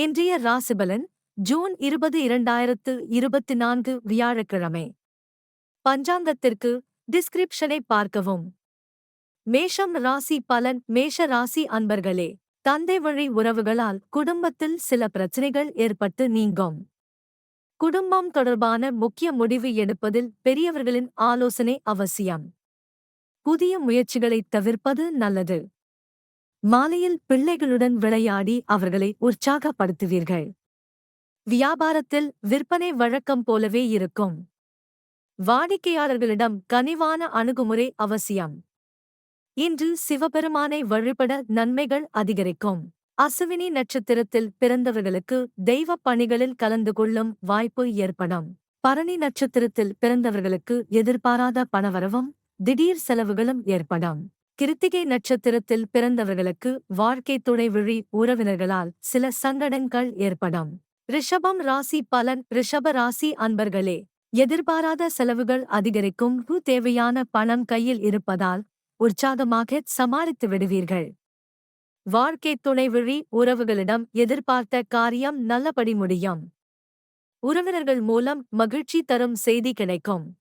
இன்றைய ராசிபலன் ஜூன் இருபது இரண்டாயிரத்து இருபத்தி நான்கு வியாழக்கிழமை. பஞ்சாங்கத்திற்கு டிஸ்கிரிப்ஷனை பார்க்கவும். மேஷம் ராசி பலன் மேஷ ராசி அன்பர்களே தந்தை வழி உறவுகளால் குடும்பத்தில் சில பிரச்சனைகள் ஏற்பட்டு நீங்கும். குடும்பம் தொடர்பான முக்கிய முடிவு எடுப்பதில் பெரியவர்களின் ஆலோசனை அவசியம். புதிய முயற்சிகளைத் தவிர்ப்பது நல்லது. மாலையில் பிள்ளைகளுடன் விளையாடி அவர்களை உற்சாகப்படுத்துவீர்கள். வியாபாரத்தில் விற்பனை வழக்கம் போலவே இருக்கும். வாடிக்கையாளர்களிடம் கனிவான அணுகுமுறை அவசியம். இன்று சிவபெருமானை வழிபட நன்மைகள் அதிகரிக்கும். அசுவினி நட்சத்திரத்தில் பிறந்தவர்களுக்கு தெய்வ பணிகளில் கலந்து கொள்ளும் வாய்ப்பு ஏற்படும். பரணி நட்சத்திரத்தில் பிறந்தவர்களுக்கு எதிர்பாராத பணவரவும் திடீர் செலவுகளும் ஏற்படும். கிருத்திகை நட்சத்திரத்தில் பிறந்தவர்களுக்கு வாழ்க்கை துணை விழி உறவினர்களால் சில சங்கடங்கள் ஏற்படும். ரிஷபம் ராசி பலன். ரிஷப ராசி அன்பர்களே எதிர்பாராத செலவுகள் அதிகரிக்கும். தேவையான பணம் கையில் இருப்பதால் உற்சாகமாக சமாளித்து விடுவீர்கள். வாழ்க்கை துணை விழி உறவுகளிடம் எதிர்பார்த்த காரியம் நல்லபடி முடியும். உறவினர்கள் மூலம் மகிழ்ச்சி தரும் செய்தி கிடைக்கும்.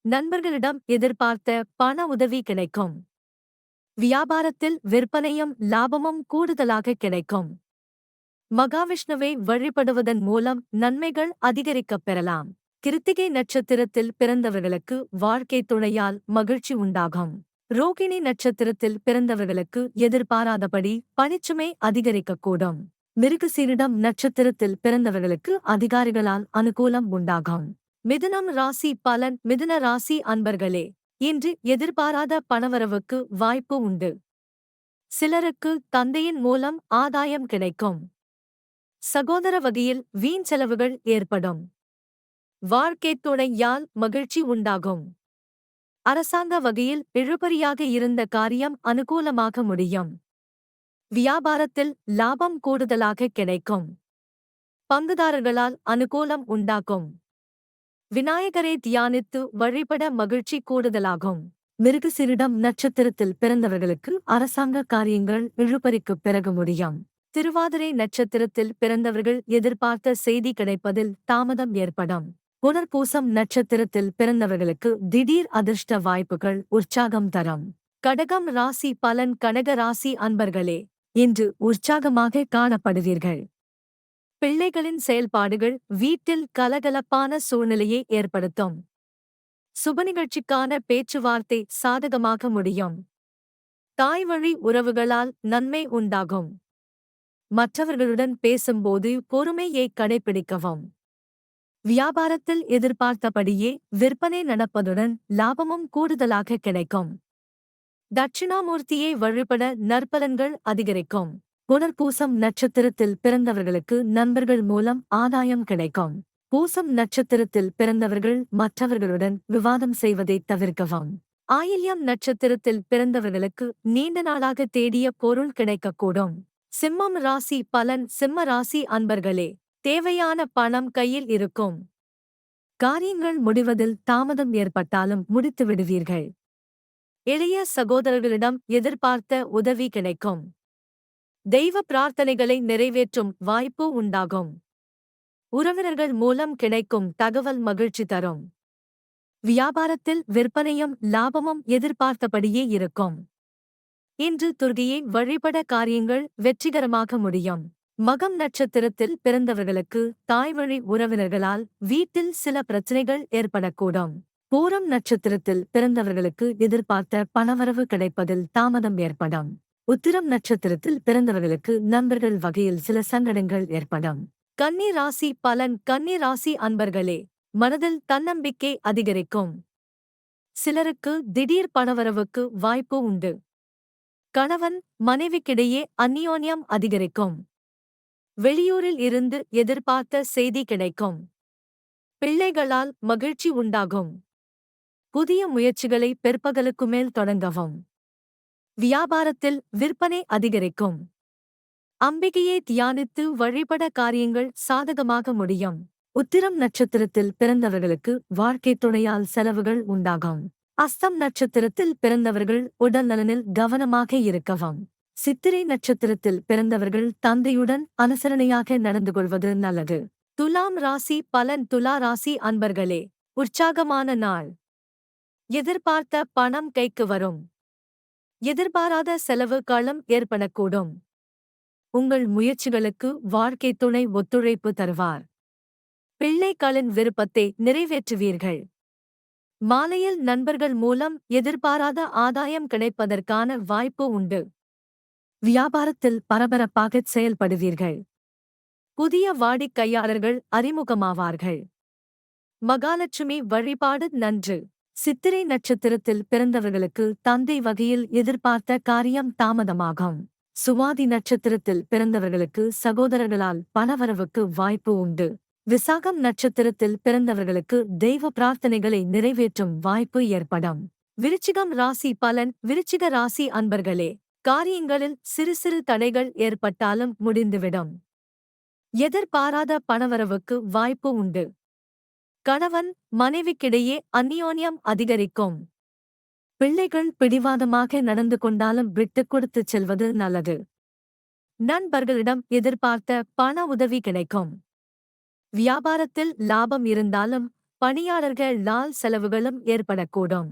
நண்பர்களிடம் எதிர்பார்த்த பண உதவி கிடைக்கும். வியாபாரத்தில் விற்பனையும் லாபமும் கூடுதலாக கிடைக்கும். மகாவிஷ்ணுவை வழிபடுவதன் மூலம் நன்மைகள் அதிகரிக்கப் பெறலாம். கிருத்திகை நட்சத்திரத்தில் பிறந்தவர்களுக்கு வாழ்க்கை துணையால் மகிழ்ச்சி உண்டாகும். ரோகிணி நட்சத்திரத்தில் பிறந்தவர்களுக்கு எதிர்பாராதபடி பணிச்சுமை அதிகரிக்கக்கூடும் மிருகசீரிடம் நட்சத்திரத்தில் பிறந்தவர்களுக்கு அதிகாரிகளால் அனுகூலம் உண்டாகும். மிதுனம் ராசி பலன் மிதுன ராசி அன்பர்களே இன்று எதிர்பாராத பணவரவுக்கு வாய்ப்பு உண்டு. சிலருக்கு தந்தையின் மூலம் ஆதாயம் கிடைக்கும். சகோதர வகையில் வீண் செலவுகள் ஏற்படும். வாழ்க்கை துணையால் மகிழ்ச்சி உண்டாகும். அரசாங்க வகையில் இழுபறியாக இருந்த காரியம் அனுகூலமாக முடியும். வியாபாரத்தில் லாபம் கூடுதலாக கிடைக்கும். பங்குதாரர்களால் அனுகூலம் உண்டாகும். விநாயகரை தியானித்து வழிபட மகிழ்ச்சி கூடுதலாகும். மிருகசிரிடம் நட்சத்திரத்தில் பிறந்தவர்களுக்கு அரசாங்க காரியங்கள் இழுபறிக்கு பிறகு முடியும். திருவாதிரை நட்சத்திரத்தில் பிறந்தவர்கள் எதிர்பார்த்த செய்தி கிடைப்பதில் தாமதம் ஏற்படும். புனர்பூசம் நட்சத்திரத்தில் பிறந்தவர்களுக்கு திடீர் அதிர்ஷ்ட வாய்ப்புகள் உற்சாகம் தரும். கடகம் ராசி பலன் கடக ராசி அன்பர்களே இன்று உற்சாகமாக காணப்படுவீர்கள். பிள்ளைகளின் செயல்பாடுகள் வீட்டில் கலகலப்பான சூழ்நிலையை ஏற்படுத்தும். சுப நிகழ்ச்சிக்கான பேச்சுவார்த்தை சாதகமாக முடியும். தாய்வழி உறவுகளால் நன்மை உண்டாகும். மற்றவர்களுடன் பேசும்போது பொறுமையை கடைபிடிக்கவும் வியாபாரத்தில் எதிர்பார்த்தபடியே விற்பனை நடப்பதுடன் லாபமும் கூடுதலாக கிடைக்கும். தட்சிணாமூர்த்தியை வழிபட நற்பலன்கள் அதிகரிக்கும். புனர்பூசம் நட்சத்திரத்தில் பிறந்தவர்களுக்கு நண்பர்கள் மூலம் ஆதாயம் கிடைக்கும். பூசம் நட்சத்திரத்தில் பிறந்தவர்கள் மற்றவர்களுடன் விவாதம் செய்வதை தவிர்க்கவும். ஆயில்யம் நட்சத்திரத்தில் பிறந்தவர்களுக்கு நீண்ட நாளாக தேடிய பொருள் கிடைக்கக்கூடும். சிம்மம் ராசி பலன் சிம்ம ராசி அன்பர்களே தேவையான பணம் கையில் இருக்கும். காரியங்கள் முடிவதில் தாமதம் ஏற்பட்டாலும் முடித்து விடுவீர்கள் இளைய சகோதரர்களிடம் எதிர்பார்த்த உதவி கிடைக்கும். தெய்வ பிரார்த்தனைகளை நிறைவேற்றும் வாய்ப்பு உண்டாகும். உறவினர்கள் மூலம் கிடைக்கும் தகவல் மகிழ்ச்சி தரும். வியாபாரத்தில் விற்பனையும் லாபமும் எதிர்பார்த்தபடியே இருக்கும். இன்று துர்கியை வழிபட காரியங்கள் வெற்றிகரமாக முடியும். மகம் நட்சத்திரத்தில் பிறந்தவர்களுக்கு தாய்வழி உறவினர்களால் வீட்டில் சில பிரச்சனைகள் ஏற்படக்கூடும். பூரம் நட்சத்திரத்தில் பிறந்தவர்களுக்கு எதிர்பார்த்த பணவரவு கிடைப்பதில் தாமதம் ஏற்படும். உத்திரம் நட்சத்திரத்தில் பிறந்தவர்களுக்கு நண்பர்கள் வகையில் சில சங்கடங்கள் ஏற்படும். கன்னி ராசி பலன் கன்னி ராசி அன்பர்களே மனதில் தன்னம்பிக்கை அதிகரிக்கும். சிலருக்கு திடீர் பணவரவுக்கு வாய்ப்பு உண்டு. கணவன் மனைவிக்கிடையே அந்நியோன்யம் அதிகரிக்கும். வெளியூரில் இருந்து எதிர்பார்த்த செய்தி கிடைக்கும். பிள்ளைகளால் மகிழ்ச்சி உண்டாகும். புதிய முயற்சிகளை பிற்பகலுக்கு மேல் தொடங்கவும். வியாபாரத்தில் விற்பனை அதிகரிக்கும். அம்பிகையை தியானித்து வழிபட காரியங்கள் சாதகமாக முடியும். உத்திரம் நட்சத்திரத்தில் பிறந்தவர்களுக்கு வாழ்க்கை துணையால் செலவுகள் உண்டாகும். அஸ்தம் நட்சத்திரத்தில் பிறந்தவர்கள் உடல் நலனில் கவனமாக இருக்கவும். சித்திரை நட்சத்திரத்தில் பிறந்தவர்கள் தந்தையுடன் அனுசரணையாக நடந்து கொள்வது நல்லது. துலாம் ராசி பலன் துலா ராசி அன்பர்களே உற்சாகமான நாள். எதிர்பார்த்த பணம் கைக்கு வரும். எதிர்பாராத செலவு காலம் ஏற்படக்கூடும். உங்கள் முயற்சிகளுக்கு வாழ்க்கை துணை ஒத்துழைப்பு தருவார். பிள்ளைகளின் விருப்பத்தை நிறைவேற்றுவீர்கள். மாலையில் நண்பர்கள் மூலம் எதிர்பாராத ஆதாயம் கிடைப்பதற்கான வாய்ப்பு உண்டு. வியாபாரத்தில் பரபரப்பாக செயல்படுவீர்கள். புதிய வாடிக்கையாளர்கள் அறிமுகமாவார்கள். மகாலட்சுமி வழிபாடு நன்று. சித்திரை நட்சத்திரத்தில் பிறந்தவர்களுக்கு தந்தை வகையில் எதிர்பார்த்த காரியம் தாமதமாகும். சுவாதி நட்சத்திரத்தில் பிறந்தவர்களுக்கு சகோதரர்களால் பணவரவுக்கு வாய்ப்பு உண்டு. விசாகம் நட்சத்திரத்தில் பிறந்தவர்களுக்கு தெய்வ பிரார்த்தனைகளை நிறைவேற்றும் வாய்ப்பு ஏற்படும். விருச்சிகம் ராசி பலன் விருச்சிக ராசி அன்பர்களே காரியங்களில் சிறு சிறு தடைகள் ஏற்பட்டாலும் முடிந்துவிடும். எதிர்பாராத பணவரவுக்கு வாய்ப்பு உண்டு. கணவன் மனைவிக்கிடையே அந்நியோன்யம் அதிகரிக்கும். பிள்ளைகள் பிடிவாதமாக நடந்து கொண்டாலும் விட்டுக் கொடுத்துச் செல்வது நல்லது. நண்பர்களிடம் எதிர்பார்த்த பண உதவி கிடைக்கும். வியாபாரத்தில் லாபம் இருந்தாலும் பணியாளர்கள் லால் செலவுகளும் ஏற்படக்கூடும்.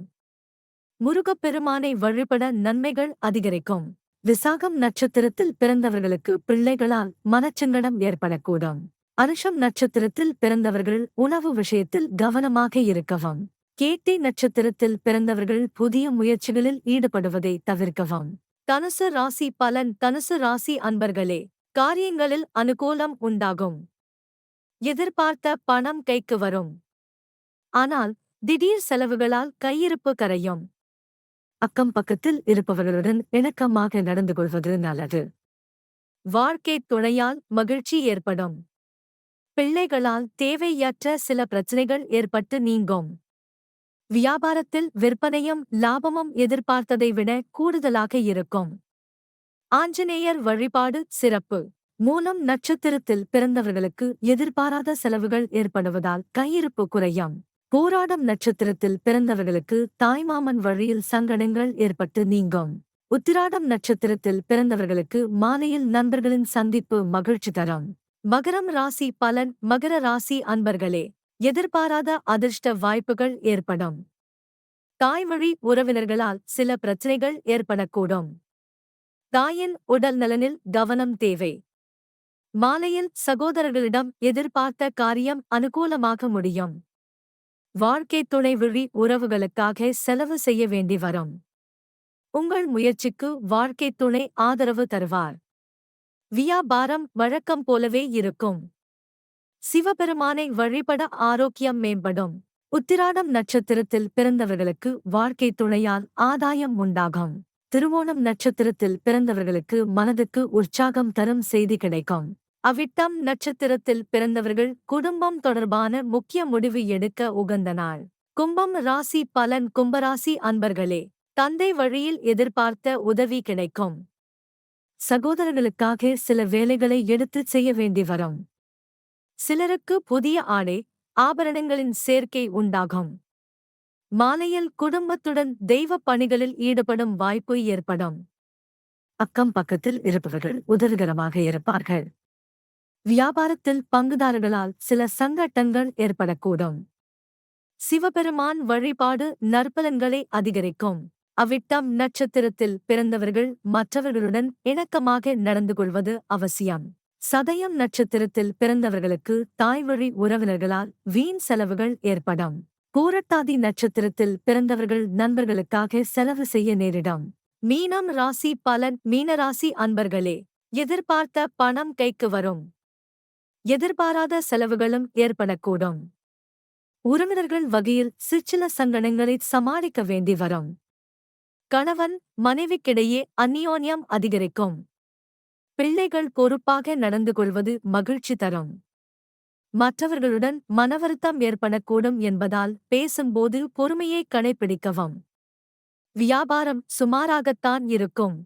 முருகப்பெருமானை வழிபட நன்மைகள் அதிகரிக்கும். விசாகம் நட்சத்திரத்தில் பிறந்தவர்களுக்கு பிள்ளைகளால் மனச்சங்கடம் ஏற்படக்கூடும். அனுஷம் நட்சத்திரத்தில் பிறந்தவர்கள் உணவு விஷயத்தில் கவனமாக இருக்கவும். கேட்டை நட்சத்திரத்தில் பிறந்தவர்கள் புதிய முயற்சிகளில் ஈடுபடுவதை தவிர்க்கவும். தனுசு ராசி பலன் தனுசு ராசி அன்பர்களே காரியங்களில் அனுகூலம் உண்டாகும். எதிர்பார்த்த பணம் கைக்கு வரும். ஆனால் திடீர் செலவுகளால் கையிருப்பு கரையும். அக்கம் பக்கத்தில் இருப்பவர்களுடன் இணக்கமாக நடந்து கொள்வது நல்லது. வாழ்க்கை துணையால் மகிழ்ச்சி ஏற்படும். பிள்ளைகளால் தேவையற்ற சில பிரச்சனைகள் ஏற்பட்டு நீங்கும். வியாபாரத்தில் விற்பனையும் லாபமும் எதிர்பார்த்ததை விட கூடுதலாக இருக்கும். ஆஞ்சநேயர் வழிபாடு சிறப்பு. மூலம் நட்சத்திரத்தில் பிறந்தவர்களுக்கு எதிர்பாராத செலவுகள் ஏற்படுவதால் கையிருப்பு குறையும். போராடும் நட்சத்திரத்தில் பிறந்தவர்களுக்கு தாய்மாமன் வழியில் சங்கடங்கள் ஏற்பட்டு நீங்கும். உத்திராடம் நட்சத்திரத்தில் பிறந்தவர்களுக்கு மாலையில் நண்பர்களின் சந்திப்பு மகிழ்ச்சி தரும். மகரம் ராசி பலன் மகர ராசி அன்பர்களே எதிர்பாராத அதிர்ஷ்ட வாய்ப்புகள் ஏற்படும். தாய்வழி உறவினர்களால் சில பிரச்சனைகள் ஏற்படக்கூடும். தாயின் உடல் நலனில் கவனம் தேவை. மாலையில் சகோதரர்களிடம் எதிர்பார்த்த காரியம் அனுகூலமாக முடியும். வாழ்க்கை துணை விழி உறவுகளுக்காக செலவு செய்ய வேண்டி வரும். உங்கள் முயற்சிக்கு வாழ்க்கை துணை ஆதரவு தருவார். வியாபாரம் வழக்கம் போலவே இருக்கும். சிவபெருமானை வழிபட ஆரோக்கியம் மேம்படும். உத்திராடம் நட்சத்திரத்தில் பிறந்தவர்களுக்கு வாழ்க்கை துணையால் ஆதாயம் உண்டாகும். திருவோணம் நட்சத்திரத்தில் பிறந்தவர்களுக்கு மனதுக்கு உற்சாகம் தரும் செய்தி கிடைக்கும். அவிட்டம் நட்சத்திரத்தில் பிறந்தவர்கள் குடும்பம் தொடர்பான முக்கிய முடிவு எடுக்க உகந்த நாள். கும்பம் ராசி பலன் கும்பராசி அன்பர்களே தந்தை வழியில் எதிர்பார்த்த உதவி கிடைக்கும். சகோதரர்களுக்காக சில வேலைகளை எடுத்துச் செய்ய வேண்டி வரும். சிலருக்கு புதிய ஆடை ஆபரணங்களின் சேர்க்கை உண்டாகும். மாலையில் குடும்பத்துடன் தெய்வப் பணிகளில் ஈடுபடும் வாய்ப்பு ஏற்படும். அக்கம் பக்கத்தில் இருப்பவர்கள் உதவிகரமாக இருப்பார்கள். வியாபாரத்தில் பங்குதாரர்களால் சில சங்கட்டங்கள் ஏற்படக்கூடும். சிவபெருமான் வழிபாடு நற்பலன்களை அதிகரிக்கும். அவ்விட்டம் நட்சத்திரத்தில் பிறந்தவர்கள் மற்றவர்களுடன் இணக்கமாக நடந்து கொள்வது அவசியம். சதயம் நட்சத்திரத்தில் பிறந்தவர்களுக்கு தாய்வழி உறவினர்களால் வீண் செலவுகள் ஏற்படும். பூரட்டாதி நட்சத்திரத்தில் பிறந்தவர்கள் நண்பர்களுக்காக செலவு செய்ய நேரிடும். மீனம் ராசி பலன் மீனராசி அன்பர்களே எதிர்பார்த்த பணம் கைக்கு வரும். எதிர்பாராத செலவுகளும் ஏற்படக்கூடும். உறவினர்கள் வகையில் சிற்சில சங்கடங்களை சமாளிக்க வேண்டி வரும். கணவன் மனைவிக்கிடையே அந்நியோன்யம் அதிகரிக்கும். பிள்ளைகள் பொறுப்பாக நடந்து கொள்வது மகிழ்ச்சி தரும். மற்றவர்களுடன் மனவருத்தம் ஏற்படக்கூடும் என்பதால் பேசும்போது பொறுமையை கடைபிடிக்கவும் வியாபாரம் சுமாராகத்தான் இருக்கும்.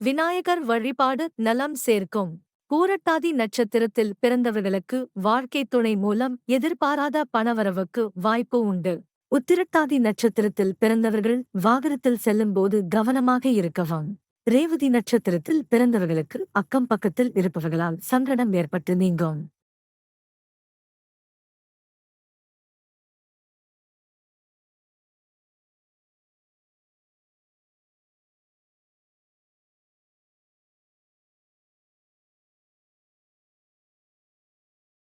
விநாயகர் வழிபாடு நலம் சேர்க்கும். பூரட்டாதி நட்சத்திரத்தில் பிறந்தவர்களுக்கு வாழ்க்கை துணை மூலம் எதிர்பாராத பணவரவுக்கு வாய்ப்பு உண்டு. உத்திரட்டாதி நட்சத்திரத்தில் பிறந்தவர்கள் வாகனத்தில் செல்லும்போது கவனமாக இருக்கவும். ரேவதி நட்சத்திரத்தில் பிறந்தவர்களுக்கு அக்கம் பக்கத்தில் இருப்பவர்களால் சங்கடம் ஏற்பட்டு நீங்கும்.